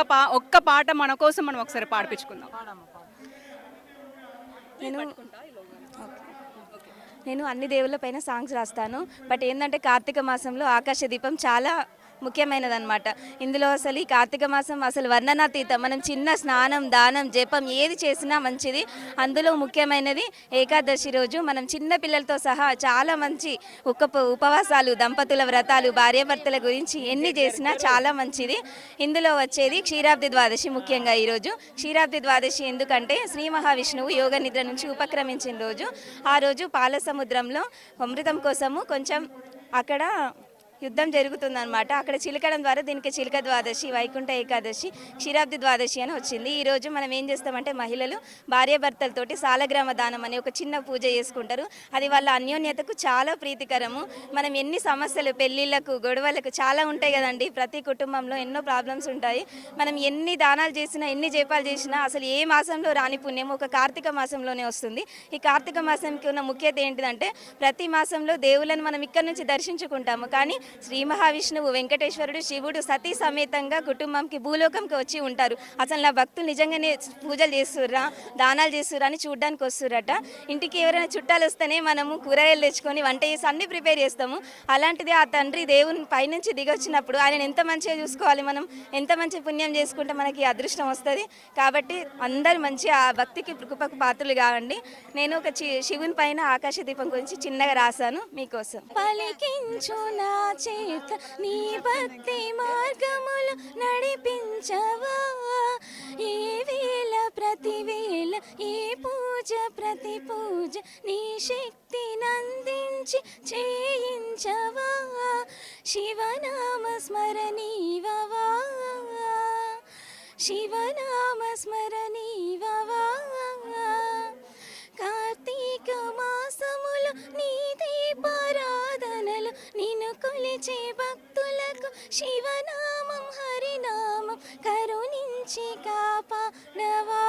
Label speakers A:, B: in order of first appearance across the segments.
A: ఒక్క పా ఒక్క పాట మన కోసం మనం ఒకసారి పాడిపించుకుందాం.
B: నేను నేను అన్ని దేవుళ్ళ పైన సాంగ్స్ రాస్తాను. బట్ ఏంటంటే కార్తీక మాసంలో ఆకాశ దీపం చాలా ముఖ్యమైనదన్నమాట. ఇందులో అసలు ఈ కార్తీక మాసం అసలు వర్ణనాతీతం. మనం చిన్న స్నానం దానం జపం ఏది చేసినా మంచిది. అందులో ముఖ్యమైనది ఏకాదశి రోజు మనం చిన్న పిల్లలతో సహా చాలా మంచి ఒక ఉపవాసాలు దంపతుల వ్రతాలు భార్యాభర్తల గురించి ఎన్ని చేసినా చాలా మంచిది. ఇందులో వచ్చేది క్షీరాబ్ది ద్వాదశి ముఖ్యంగా ఈరోజు క్షీరాబ్ది ద్వాదశి ఎందుకంటే శ్రీ మహావిష్ణువు యోగ నిద్ర నుంచి ఉపక్రమించిన రోజు. ఆ రోజు పాల సముద్రంలో అమృతం కోసము కొంచెం అక్కడ యుద్ధం జరుగుతుందన్నమాట. అక్కడ చిలకడం ద్వారా దీనికి చిలక ద్వాదశి వైకుంఠ ఏకాదశి క్షీరాబ్ది ద్వాదశి అని వచ్చింది. ఈ రోజు మనం ఏం చేస్తామంటే మహిళలు భార్యాభర్తలతోటి సాలగ్రామ దానం అని ఒక చిన్న పూజ చేసుకుంటారు. అది వాళ్ళ అన్యోన్యతకు చాలా ప్రీతికరము. మనం ఎన్ని సమస్యలు పెళ్ళిళ్ళకు గొడవలకు చాలా ఉంటాయి కదండి. ప్రతి కుటుంబంలో ఎన్నో ప్రాబ్లమ్స్ ఉంటాయి. మనం ఎన్ని దానాలు చేసినా ఎన్ని జపాలు చేసినా అసలు ఏ మాసంలో రాని పుణ్యం ఒక కార్తీక మాసంలోనే వస్తుంది. ఈ కార్తీక మాసంకి ఉన్న ముఖ్యత ఏంటిదంటే ప్రతి మాసంలో దేవులను మనం ఇక్కడ నుంచి దర్శించుకుంటాము. కానీ శ్రీ మహావిష్ణువు వెంకటేశ్వరుడు శివుడు సతీ సమేతంగా కుటుంబంకి భూలోకంకి వచ్చి ఉంటారు. అసలు నా భక్తులు నిజంగానే పూజలు చేస్తుర్రా దానాలు చేస్తుర్రా అని చూడడానికి వస్తుర్రట. ఇంటికి ఎవరైనా చుట్టాలు వస్తేనే మనము కూరగాయలు తెచ్చుకొని వంట చేసి అన్ని ప్రిపేర్ చేస్తాము. అలాంటిది ఆ తండ్రి దేవుని పైనుంచి దిగొచ్చినప్పుడు ఆయన ఎంత మంచిగా చూసుకోవాలి మనం ఎంత మంచి పుణ్యం చేసుకుంటే మనకి అదృష్టం వస్తుంది. కాబట్టి అందరు మంచి ఆ భక్తికి కృపకు పాత్రలు కావండి. నేను ఒక చి- శివుని పైన ఆకాశ దీపం గురించి చిన్నగా రాశాను మీకోసం. పలికించు నా చేత నీ భక్తి మార్గములు నడిపించవా? ఏ వేళ ప్రతి వేళ ఏ పూజ ప్రతి పూజ నీ శక్తి నందించి చేయించవా? శివనామ స్మరణీవవా శివనామ స్మరణీవవా శివనామం హరినామం కరుణించి కాపాడవా.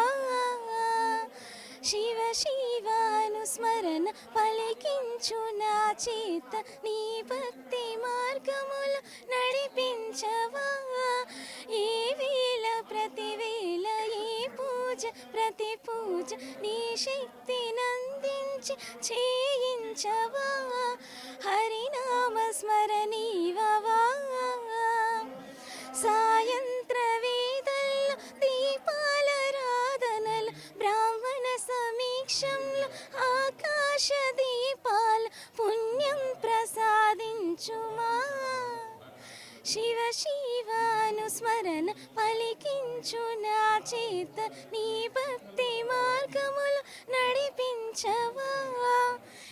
B: శివ శివానుస్మరణ పలికించు నా చేత నీ భక్తి మార్గములు నడిపించవా. ఏ వేళ ప్రతి వేళ ఏ పూజ ప్రతి పూజ నీ శక్తి నందించి చేయించవా. హరినామ స్మరణీవవా సాయంత్ర వేదల్లో దీపాల రాధనలు బ్రాహ్మణ సమీక్షంలో ఆకాశ దీపాలు పుణ్యం ప్రసాదించుమా శివ శివానుస్మరణ పలికించు నా చేత నీ భక్తి మార్గములు నడిపించవా.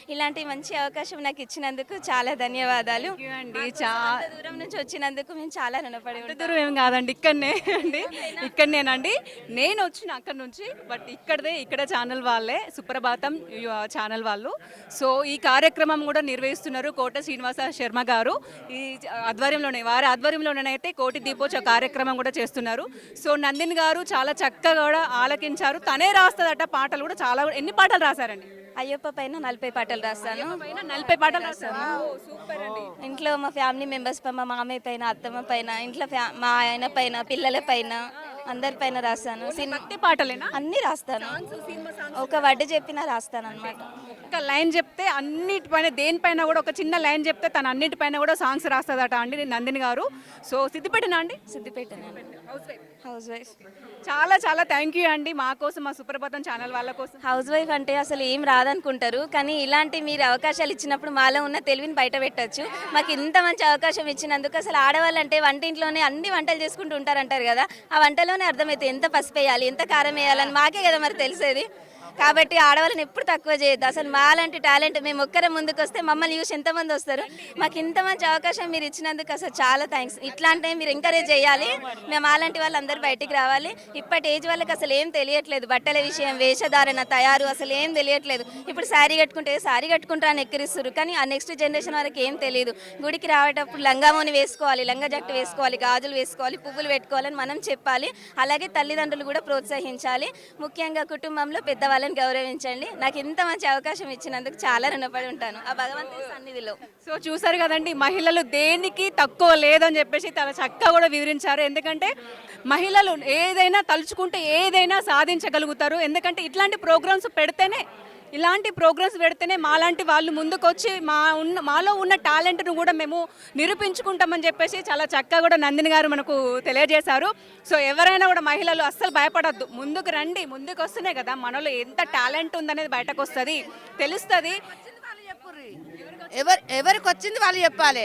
B: ఇలాంటి మంచి అవకాశం నాకు ఇచ్చినందుకు చాలా ధన్యవాదాలు.
A: అండి.
B: మాకు
A: చా
B: అంత దూరం నుంచి వచ్చినందుకు మేము చాలా రుణపడి ఉంటాం.
A: దూరం ఏం కాదండి. ఇక్కడనే అండి. ఇక్కడనేనండి. నేను వచ్చిన అక్కడ నుంచి బట్ ఇక్కడదే ఇక్కడ ఛానల్ వాళ్ళే సుప్రభాతం యు- ఛానల్ వాళ్ళు. సో ఈ కార్యక్రమం కూడా నిర్వహిస్తున్నారు కోట శ్రీనివాస శర్మ గారు. ఈ ఆధ్వర్యంలోనే వారి ఆధ్వర్యంలోనైతే కోటి దీపోత్సవ కార్యక్రమం కూడా చేస్తున్నారు. సో నందిని గారు చాలా చక్కగా కూడా ఆలకించారు. తనే రాస్తుందట పాటలు కూడా చాలా ఎన్ని పాటలు రాశారండి?
B: అయ్యప్ప పైన నలభై పాటలు రాస్తాను.
A: నలభై పాటలు రాశారు. సూపర్ అండి.
B: ఇంట్లో మా ఫ్యామిలీ మెంబర్స్ పైన మా మామయ్య పైన అత్తమ్మ పైన ఇంట్లో మా ఆయన పైన పిల్లల పైన అందరి పైన రాస్తాను.
A: పాటలేనా?
B: అన్ని రాస్తాను. ఒక వడ్డు చెప్పినా రాస్తాను అనమాట
A: ఒక లైన్ చెప్తే అన్నిటిపైన దేనిపైన కూడా ఒక చిన్న లైన్ చెప్తే తను అన్నిటిపైన కూడా సాంగ్స్ రాస్తుందట అండి నందిని గారు. సో సిద్దిపేటనా అండి?
B: సిద్దిపేట హౌస్ వైఫ్
A: చాలా చాలా థ్యాంక్ యూ అండి మా కోసం మా సుప్రభాతం ఛానల్ వాళ్ళ కోసం.
B: హౌస్ వైఫ్ అంటే అసలు ఏం రాదనుకుంటారు కానీ ఇలాంటి మీరు అవకాశాలు ఇచ్చినప్పుడు మాలో ఉన్న తెలివిని బయట పెట్టచ్చు. మాకు ఇంత మంచి అవకాశం ఇచ్చినందుకు అసలు ఆడవాళ్ళంటే వంటింట్లోనే అన్ని వంటలు చేసుకుంటూ ఉంటారంటారు కదా ఆ వంటలోనే అర్థమైతే ఎంత పసుపు వేయాలి ఎంత కారం వేయాలని మాకే కదా మరి తెలిసేది. కాబట్టి ఆడవాళ్ళని ఎప్పుడు తక్కువ చేయొద్దు. అసలు మాలాంటి టాలెంట్ మేము ఒక్కరే ముందుకు వస్తే మమ్మల్ని చూసి ఎంతమంది వస్తారు? మాకు ఇంత మంచి అవకాశం మీరు ఇచ్చినందుకు అసలు చాలా థ్యాంక్స్ ఇట్లాంటివి మీరు ఎంకరేజ్ చేయాలి. మేము అలాంటి వాళ్ళందరూ బయటికి రావాలి. ఇప్పటి ఏజ్ వాళ్ళకి అసలు ఏం తెలియట్లేదు. బట్టల విషయం వేషధారణ తయారు అసలు ఏం తెలియట్లేదు. ఇప్పుడు శారీ కట్టుకుంటే శారీ కట్టుకుంటారా అని ఎక్కిరిస్తారు కానీ ఆ నెక్స్ట్ జనరేషన్ వరకు ఏం తెలియదు. గుడికి రావేటప్పుడు లంగామోని వేసుకోవాలి లంగా జట్టు వేసుకోవాలి గాజులు వేసుకోవాలి పువ్వులు పెట్టుకోవాలని మనం చెప్పాలి. అలాగే తల్లిదండ్రులు కూడా ప్రోత్సహించాలి. ముఖ్యంగా కుటుంబంలో పెద్దవాళ్ళని వాళ్ళని గౌరవించండి. నాకు ఇంత మంచి అవకాశం ఇచ్చినందుకు చాలా రుణపడి ఉంటాను. ఆ భగవంతుని సన్నిధిలో.
A: సో చూసారు కదండి మహిళలు దేనికి తక్కువ లేదని చెప్పేసి చాలా చక్కగా కూడా వివరించారు. ఎందుకంటే మహిళలు ఏదైనా తలుచుకుంటే ఏదైనా సాధించగలుగుతారు. ఎందుకంటే ఇట్లాంటి ప్రోగ్రామ్స్ పెడితేనే ఇలాంటి ప్రోగ్రామ్స్ పెడితేనే మాలాంటి వాళ్ళు ముందుకొచ్చి మా ఉన్న మాలో ఉన్న టాలెంట్ను కూడా మేము నిరూపించుకుంటామని చెప్పేసి చాలా చక్కగా కూడా నందిని గారు మనకు తెలియజేశారు. సో ఎవరైనా కూడా మహిళలు అస్సలు భయపడద్దు. ముందుకు రండి ముందుకు వస్తేనే కదా. మనలో ఎంత టాలెంట్ ఉందనేది బయటకు వస్తుంది తెలుస్తుంది.
C: ఎవరు ఎవరికి వచ్చింది వాళ్ళు చెప్పాలి.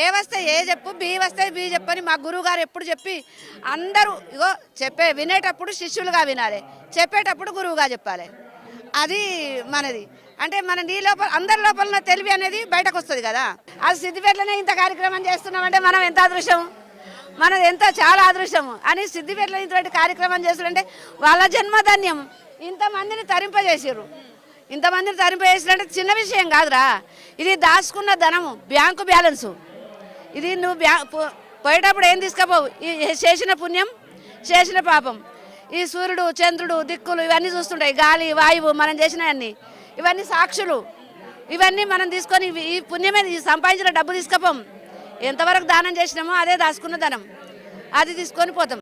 C: ఏ వస్తే ఏ చెప్పు బి వస్తే బి చెప్పని మా గురువు గారు ఎప్పుడు చెప్పి అందరూ ఇగో చెప్పే వినేటప్పుడు శిష్యులుగా వినాలి. చెప్పేటప్పుడు గురువుగా చెప్పాలి. అది మనది. అంటే మన నీ లోపల అందరి లోపల తెలివి అనేది బయటకు వస్తుంది కదా. అది సిద్దిపేటలోనే ఇంత కార్యక్రమం చేస్తున్నామంటే మనం ఎంత అదృష్టం? మనది ఎంత చాలా అదృష్టం? అని సిద్దిపేటలో ఇంతటి కార్యక్రమం చేస్తుంటే వాళ్ళ జన్మధన్యం. ఇంతమందిని తరింపజేసారు ఇంతమందిని తరింపజేసినంటే చిన్న విషయం కాదురా. ఇది దాచుకున్న ధనము బ్యాంకు బ్యాలెన్సు. ఇది నువ్వు బ్యా పో- పోయేటప్పుడు ఏం తీసుకపోవు? ఈ చేసిన పుణ్యం చేసిన పాపం. ఈ సూర్యుడు చంద్రుడు దిక్కులు ఇవన్నీ చూస్తుంటాయి. గాలి వాయువు మనం చేసినవన్నీ. ఇవన్నీ సాక్షులు. ఇవన్నీ మనం తీసుకొని ఈ పుణ్యమే సంపాదించిన డబ్బు తీసుకపోం. ఎంతవరకు దానం చేసినామో అదే దాచుకున్న ధనం. అది తీసుకొని పోతాం.